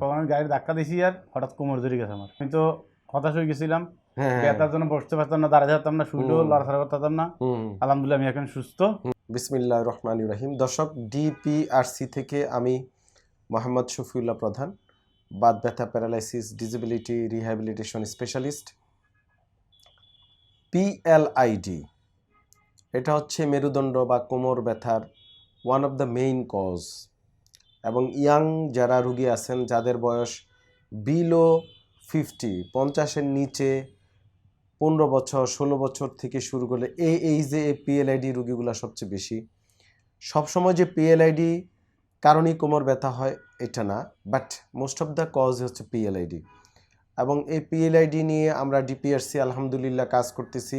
তখন আমি গাড়ির ধাক্কা দিয়েছি আর হঠাৎ কোমর ধরে গেছে আমার। আমি তো হতাশ হয়ে গেছিলাম। হ্যাঁ হ্যাঁ। ব্যথার জন্য বসতে পারতাম না দাঁড়াতে পারতাম না হুম। লড়াছড়া করতে পারতাম না আলহামদুলিল্লাহ আমি এখন সুস্থ। বিসমিল্লাহ রহমান রাহিম। দর্শক ডিপিআরসি থেকে আমি মোহাম্মদ শফিউল্লাহ প্রধান বাদ ব্যথা paralysis disability rehabilitation specialist PLID. এটা হচ্ছে মেরুদণ্ড বা কোমর ব্যথার one of the main cause এবং ইয়াং যারা রুগী আছেন, যাদের বয়স বিলো ফিফটি পঞ্চাশের নিচে পনেরো বছর, ষোলো বছর থেকে শুরু করলে এই এই যে পিএলআইডি রুগীগুলো সবচেয়ে বেশি। সবসময় যে পিএলআইডি কারণেই কোমর ব্যথা হয়, এটা না। But most of the cause হচ্ছে পিএলআইডি এবং এই পিএলআইডি নিয়ে আমরা ডিপিআরসি আলহামদুলিল্লাহ কাজ করতেছি।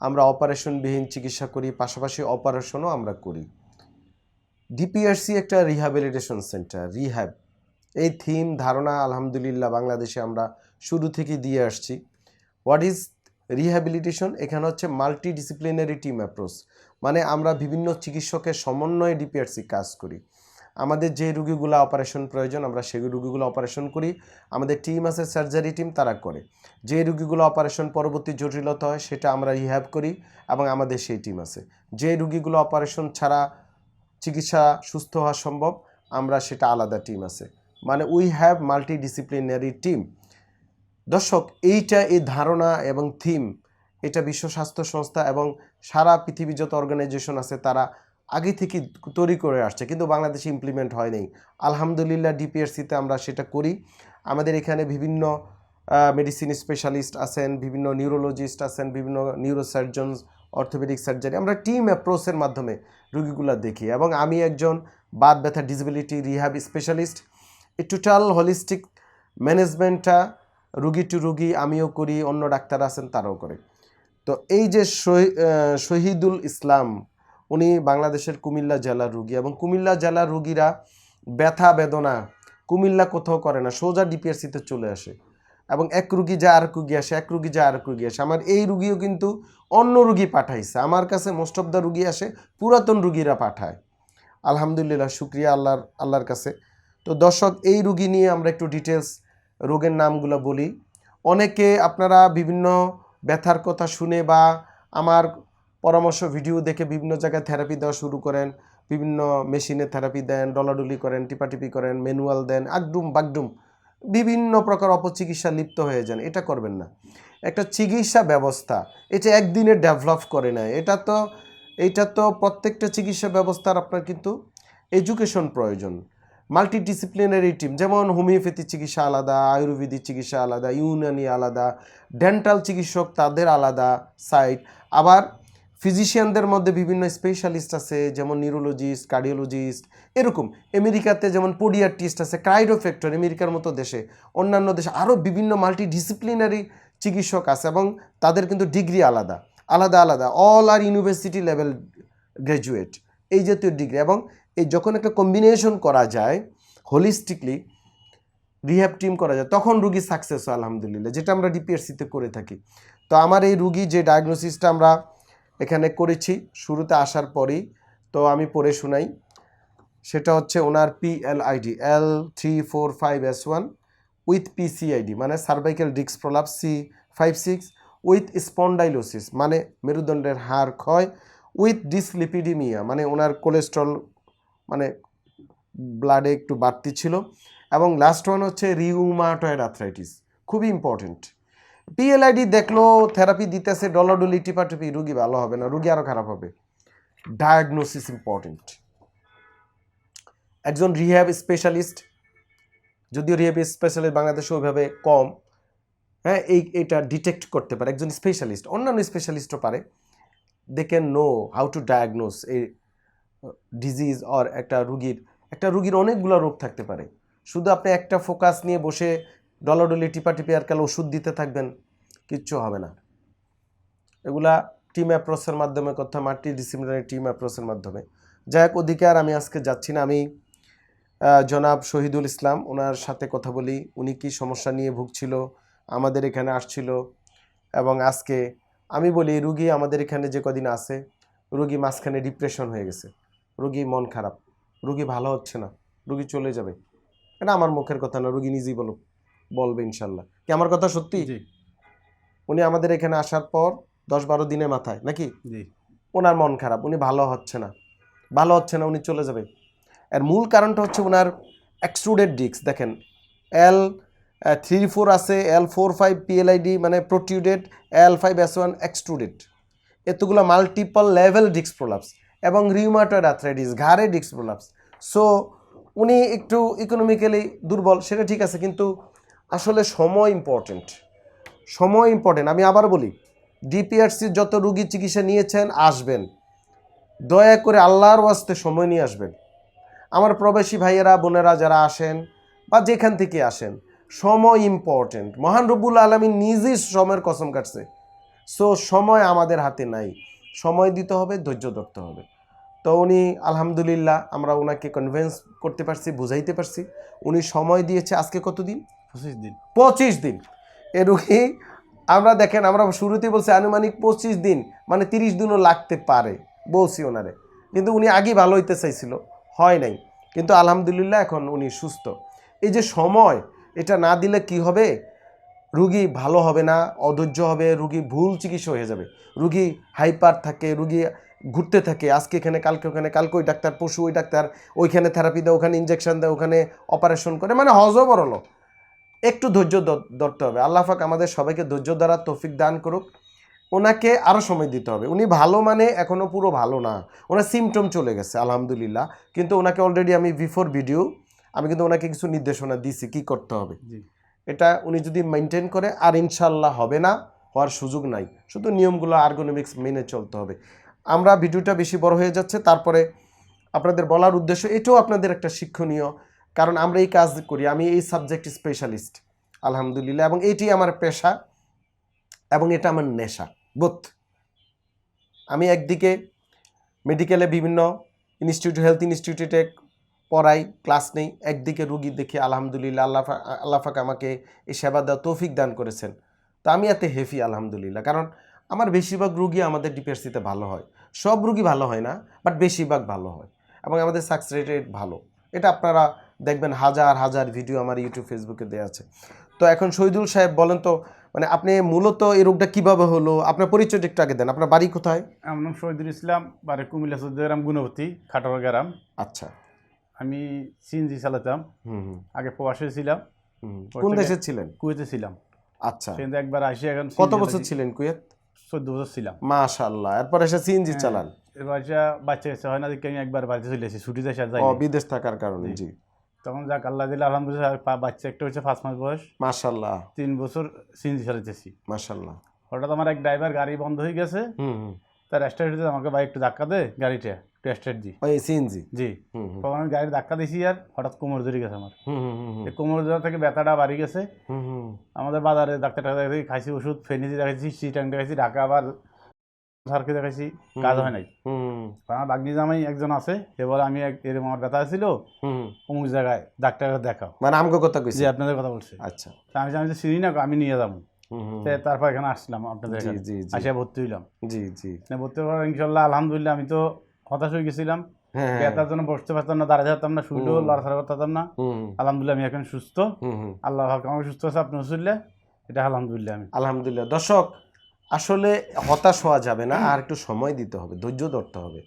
আমরা অপারেশনবিহীন চিকিৎসা করি, পাশাপাশি অপারেশনও আমরা করি। ডিপিআরসি একটা রিহ্যাবিলিটেশন সেন্টার রিহ্যাব এই থিম ধারণা, আলহামদুলিল্লাহ, বাংলাদেশে আমরা শুরু থেকে দিয়ে আসছি। হোয়াট ইজ রিহ্যাবিলিটেশন এখানে হচ্ছে মাল্টি ডিসিপ্লিনারি টিম অ্যাপ্রোচ মানে আমরা বিভিন্ন চিকিৎসকের সমন্বয়ে ডিপিআরসি কাজ করি। আমাদের যে রুগীগুলো অপারেশন প্রয়োজন, আমরা সেই রুগীগুলো অপারেশন করি। আমাদের টিম আছে সার্জারি টিম তারা করে। যে রুগীগুলো অপারেশন পরবর্তী জটিলতা হয়, সেটা আমরা রিহ্যাব করি এবং আমাদের সেই টিম আছে। যে রুগীগুলো অপারেশন ছাড়া চিকিৎসা সুস্থ হওয়া সম্ভব, আমরা সেটা আলাদা টিম আছে। মানে we have multidisciplinary team দর্শক, এইটা এই ধারণা এবং থিম এটা বিশ্ব স্বাস্থ্য সংস্থা এবং সারা পৃথিবী যত অর্গানাইজেশন আছে, তারা আগে থেকে তৈরি করে আসছে, কিন্তু বাংলাদেশে ইমপ্লিমেন্ট হয়নি আলহামদুলিল্লাহ ডিপিআরসিতে আমরা সেটা করি। আমাদের এখানে বিভিন্ন মেডিসিন স্পেশালিস্ট আছেন, বিভিন্ন নিউরোলজিস্ট আছেন, বিভিন্ন নিউরোসার্জনস অর্থোপেডিক সার্জারি আমরা টিম অ্যাপ্রোচের মাধ্যমে রুগীগুলো দেখি এবং আমি একজন বাত ব্যথা ডিসেবিলিটি রিহাব স্পেশালিস্ট এই টোটাল হলিস্টিক ম্যানেজমেন্টটা রুগী টু রুগী আমিও করি, অন্য ডাক্তার আছেন তারাও করে। তো এই যে শহী- শহীদুল ইসলাম, উনি বাংলাদেশের কুমিল্লা জেলার রুগী এবং কুমিল্লা জেলার রুগীরা ব্যথা বেদনা কুমিল্লা কোথাও করে না, সোজা ডিপিআরসিতে চলে আসে। এবং এক রুগী যা আর রুগী আসে, এক রুগী যা আর রুগী আসে। আমার এই রুগীও কিন্তু অন্য রুগী পাঠাইছে। আমার কাছে মোস্ট অফ দ্য রুগী আসে, পুরাতন রুগীরা পাঠায়। আলহামদুলিল্লাহ, শুক্রিয়া আল্লাহর আল্লাহর কাছে। তো দর্শক, এই রুগী নিয়ে আমরা একটু ডিটেলস রোগের নামগুলো বলি। অনেকে আপনারা বিভিন্ন ব্যথার কথা শুনে বা আমার পরামর্শ ভিডিও দেখে বিভিন্ন জায়গায় থেরাপি দেওয়া শুরু করেন, বিভিন্ন মেশিনে থেরাপি দেন, ডলাডুলি করেন, টিপাটিপি করেন ম্যানুয়াল দেন আগডুম বাগডুম। বিভিন্ন প্রকার অপচিকিৎসা লিপ্ত হয়ে যান, এটা করবেন না। একটা চিকিৎসা ব্যবস্থা, এটা একদিনে ডেভেলপ করে না এটা তো এটা তো প্রত্যেকটা চিকিৎসা ব্যবস্থার আপনার কিন্তু এডুকেশন প্রয়োজন। মাল্টিডিসিপ্লিনারি টিম যেমন হোমিওপ্যাথি চিকিৎসা আলাদা, আয়ুর্বেদিক চিকিৎসা আলাদা, ইউনানি আলাদা ডেন্টাল চিকিৎসক তাদের আলাদা সাইট আবার ফিজিশিয়ানদের মধ্যে বিভিন্ন স্পেশালিস্ট আছে, যেমন নিউরোলজিস্ট, কার্ডিওলজিস্ট, এরকম। আমেরিকাতে যেমন পোডিয়াট্রিস্ট আছে ক্রাইডোফ্যাক্টর আমেরিকার মতো দেশে। অন্যান্য দেশে আরও বিভিন্ন মাল্টিডিসিপ্লিনারি চিকিৎসক আছে এবং তাদের কিন্তু ডিগ্রি আলাদা আলাদা আলাদা। All are university level graduate এই জাতীয় ডিগ্রি। এবং এই যখন একটা কম্বিনেশন করা যায়, হোলিস্টিকলি রিহ্যাব টিম করা যায়, তখন রুগী সাকসেস হয়, আলহামদুলিল্লাহ, যেটা আমরা ডিপিআরসিতে করে থাকি। তো আমার এই রুগী যে ডায়াগনোসিসটা আমরা এখানে করেছি, শুরুতে আসার পরেই। তো আমি পড়ে শোনাই। সেটা হচ্ছে ওনার PLID L three four five S one with PCID মানে cervical disc prolapse C five six with spondylosis মানে মেরুদণ্ডের হাড় ক্ষয় উইথ ডিসলিপিডিমিয়া মানে ওনার কোলেস্ট্রল মানে ব্লাডে একটু বাড়তি ছিল। এবং লাস্ট ওয়ান হচ্ছে রিউমাটয়েড আর্থ্রাইটিস খুবই ইম্পর্টেন্ট পিএলআইডি দেখল থেরাপি দিতেছে ডলাডলি টিপাটিপি রুগী ভালো হবে না, রুগী আরও খারাপ হবে। ডায়াগনোসিস ইম্পর্টেন্ট একজন রিহ্যাব স্পেশালিস্ট যদিও রিহ্যাব স্পেশালিস্ট বাংলাদেশে ওইভাবে কম হ্যাঁ এই, এটা ডিটেক্ট করতে পারে। একজন স্পেশালিস্ট অন্যান্য স্পেশালিস্টও পারে। They can know how to diagnose এই ডিজিজ অর একটা রুগীর একটা রুগীর অনেকগুলো রোগ থাকতে পারে। শুধু আপনি একটা ফোকাস নিয়ে বসে ডলাডলি টিপাটিপি আর কাল ওষুধ দিতে থাকবেন কিচ্ছু হবে না। এগুলা টিম অ্যাপ্রোচের মাধ্যমে কথা মাল্টি ডিসিপ্লিনারি টিম অ্যাপ্রোচের মাধ্যমে। যাই হোক, অধিকার, আমি আজকে যাচ্ছি না। আমি জনাব শহীদুল ইসলাম ওনার সাথে কথা বলি। উনি কি সমস্যা নিয়ে ভুগছিল, আমাদের এখানে আসছিল এবং আজকে আমি বলি, রুগী আমাদের এখানে যে কদিন আছে, রুগী মাঝখানে ডিপ্রেশন হয়ে গেছে। রুগী মন খারাপ। রুগী ভালো হচ্ছে না। রুগী চলে যাবে। এটা আমার মুখের কথা না, রুগী নিজেই বলো বলবে ইনশাল্লাহ। কি আমার কথা সত্যি? উনি আমাদের এখানে আসার পর দশ বারো দিনে মাথায় নাকি? জি। ওনার মন খারাপ উনি ভালো হচ্ছে না। ভালো হচ্ছে না উনি চলে যাবে। এর মূল কারণটা হচ্ছে ওনার এক্সট্রুডেড ডিস্ক দেখেন। এল থ্রি ফোর আছে এল ফোর ফাইভ পিএলআইডি মানে protruded L five S one extruded এতগুলো মাল্টিপল লেভেল ডিস্ক প্রোলাপস এবং রিউমাটয়েড আর্থ্রাইটিস ঘাড়ে ডিস্ক প্রোলাপস সো উনি একটু ইকোনমিক্যালি দুর্বল সেটা ঠিক আছে কিন্তু আসলে সময় ইম্পর্টেন্ট সময় ইম্পর্টেন্ট আমি আবার বলি ডিপিআরসির যত রুগী চিকিৎসা নিয়েছেন আসবেন। দয়া করে আল্লাহর ওয়াস্তে সময় নিয়ে আসবেন। আমার প্রবাসী ভাইয়েরা বোনেরা যারা আসেন বা যেখান থেকে আসেন সময় ইম্পর্টেন্ট মহান রব্বুল আলমী নিজেই সময়ের কসম কাটছে। সো সময় আমাদের হাতে নাই। সময় দিতে হবে ধৈর্য ধরতে হবে। তো উনি আলহামদুলিল্লাহ আমরা ওনাকে কনভিন্স করতে পারছি বুঝাইতে পারছি। উনি সময় দিয়েছে আজকে কতদিন? পঁচিশ দিন। পঁচিশ দিন। এ রুগী, আমরা দেখেন, আমরা শুরুতেই বলছি আনুমানিক পঁচিশ দিন মানে তিরিশ দিনও লাগতে পারে, বলছি ওনারে। কিন্তু উনি আগেই ভালো হইতে চাইছিল, হয় নাই। কিন্তু আলহামদুলিল্লাহ এখন উনি সুস্থ। এই যে সময়, এটা না দিলে কি হবে? রুগী ভালো হবে না, অধৈর্য হবে, রুগী ভুল চিকিৎসা হয়ে যাবে। রুগী হাইপার থাকে, রুগী ঘুরতে থাকে, আজকে এখানে, কালকে ওখানে, কালকে ওই ডাক্তার পশু ওই ডাক্তার, ওইখানে থেরাপি দেয়, ওখানে ইঞ্জেকশন দেয়, ওখানে অপারেশন করে মানে হজও বড়লো একটু ধৈর্য ধরতে হবে। আল্লাহ পাক আমাদের সবাইকে ধৈর্য দ্বারা তৌফিক দান করুক। ওনাকে আরও সময় দিতে হবে। উনি ভালো মানে এখনও পুরো ভালো না। ওনার সিমটম চলে গেছে আলহামদুলিল্লাহ। কিন্তু ওনাকে অলরেডি আমি বিফোর ভিডিও আমি কিন্তু ওনাকে কিছু নির্দেশনা দিছি কি করতে হবে। এটা উনি যদি মেনটেন করে আর ইনশাল্লাহ হবে না হওয়ার সুযোগ নাই। শুধু নিয়মগুলো আর্গোনমিক্স মেনে চলতে হবে। আমরা ভিডিওটা বেশি বড় হয়ে যাচ্ছে তারপরে আপনাদের বলার উদ্দেশ্য এটাও আপনাদের একটা শিক্ষণীয় কারণ আমরা এই কাজ করি, আমি এই সাবজেক্ট স্পেশালিস্ট আলহামদুলিল্লাহ, এবং এটি আমার পেশা এবং এটা আমার নেশা বোধ আমি একদিকে মেডিকেলে বিভিন্ন ইনস্টিটিউট হেলথ ইনস্টিটিউটে পড়াই ক্লাস নেই, একদিকে রুগী দেখি আলহামদুলিল্লাহ, আল্লাহ পা- আল্লাহ পাক আমাকে এই সেবা দেওয়া তৌফিক দান করেছেন। তো আমি এতে হেফি, আলহামদুলিল্লাহ, কারণ আমার বেশিরভাগ রুগী আমাদের ডিপিআরসিতে ভালো হয়। সব রুগী ভালো হয় না বাট বেশিরভাগ ভালো হয় এবং আমাদের সাকসেস রেট ভালো। এটা আপনারা দেখবেন হাজার হাজার ভিডিও আমার ইউটিউব ফেসবুকে দেওয়া আছে। তো এখন শহীদুল সাহেব বলেন তো মানে আপনি মূলত এই রোগটা কীভাবে হলো? আপনার পরিচয়টা একটু আগে দেন। আপনার বাড়ি কোথায়? আমার নাম শহীদুল ইসলাম বারে কুমিল্লা চৌদ্দগ্রাম গুণবতী খাটোয়া গ্রাম। আচ্ছা। আমি সিএনজি চালাতাম। আগে প্রবাসে ছিলাম। কোন দেশে ছিলেন? কুয়েতে ছিলাম। আচ্ছা। সেখানে একবার আসি এখন কত বছর ছিলেন কুয়েত? চোদ্দ বছর ছিলাম। মাশাআল্লাহ। এরপর এসে সিএনজি হ্যাঁ। চালান? এবার বাচ্চা কাচ্চা হয় না দেখে আমি একবার বাড়িতে চলে এসেছি ছুটিতে এসে যাই বিদেশ থাকার কারণে জি। তখন যাক আল্লাহ দিলে আলহামদুলিল্লাহ বাচ্চা একটা হচ্ছে পাঁচ মাস বয়স। মাশাআল্লাহ। তিন বছর সিএনজি চালাইতেছি। মাশাআল্লাহ। হঠাৎ আমার এক ড্রাইভার গাড়ি বন্ধ হয়ে গেছে। তার স্টার্ট দিতে আমাকে বাইক একটু ধাক্কা দে গাড়িটা একটু স্টার্ট দি। ওই সিএনজি? জি। তখন আমি গাড়ি ধাক্কা দিছি আর হঠাৎ কোমর ধরে গেছে আমার। কোমর ধরা থেকে ব্যথাটা বাড়ি গেছে। আমাদের বাজারে ডাক্তার টাক্তার খাইছি ওষুধ ফেনিছি দেখাইছি সিটাং দেখাইছি ঢাকা আবার সারকে দেখাইছি কাজ হয় নাই। আমার বাগনি জামাই একজন আছে এবার আমি এরকম আমার ব্যথা ছিল অমুক জায়গায় ডাক্তার দেখাও। মানে আমগো কথা কইছি? আপনাদের কথা বলছে। আচ্ছা। আমি আমি যে চিনি না আমি নিয়ে যাব। হুম হুম তো তারপর এখানে আসলাম আপনাদের আসিয়া ভর্তি হইলাম। জি জি। ভর্তি হওয়ার ইনশাল্লাহ আলহামদুলিল্লাহ আমি তো হতাশ হয়ে গেছিলাম। হ্যাঁ হ্যাঁ। ব্যথার জন্য বসতে পারতাম না দাঁড়াতে পারতাম না শুইলেও হুম। লড়াছড়া করতে পারতাম না। হুম হুম, আলহামদুলিল্লাহ আমি এখন সুস্থ। আল্লাহ আমাকে সুস্থ আছে আপনি শুনলে এটা আলহামদুলিল্লাহ আমি। আলহামদুলিল্লাহ। দর্শক আসলে হতাশ হওয়া যাবে না, আর একটু সময় দিতে হবে, ধৈর্য ধরতে হবে।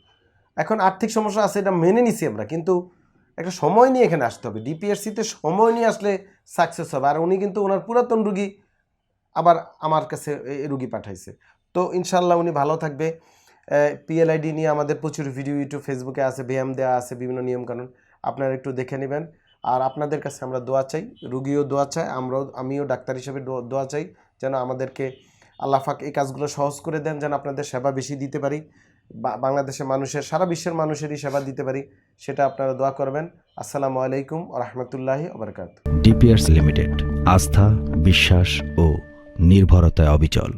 এখন আর্থিক সমস্যা আছে, এটা মেনে নিছি আমরা, কিন্তু একটা সময় নিয়ে এখানে আসতে হবে। ডিপিএসসিতে সময় নিয়ে আসলে সাকসেস হবে, আর উনি কিন্তু ওনার পুরাতন রুগী, আবার আমার কাছে রুগী পাঠাইছে। তো ইনশাল্লাহ উনি ভালো থাকবে। পিএলআইডি নিয়ে আমাদের প্রচুর ভিডিও ইউটিউব ফেসবুকে আছে, ব্যায়াম দেওয়া আছে, বিভিন্ন নিয়মকানুন, আপনারা একটু দেখে নেবেন। আর আপনাদের কাছে আমরা দোয়া চাই, রুগীও দোয়া চাই আমরাও, আমিও ডাক্তার হিসেবে দোয়া চাই, যেন আমাদেরকে আল্লাহ পাক এই কাজগুলো সহজ করে দেন যেন আপনাদের সেবা বেশি দিতে পারি। বাংলাদেশের মানুষের, সারা বিশ্বের মানুষেরই সেবা দিতে পারি, সেটা আপনারা দোয়া করবেন। আসসালামু আলাইকুম রহমতুল্লাহি ওবরকাত ডিপিয়ার্স লিমিটেড, আস্থা, বিশ্বাস ও নির্ভরতায় অবিচল।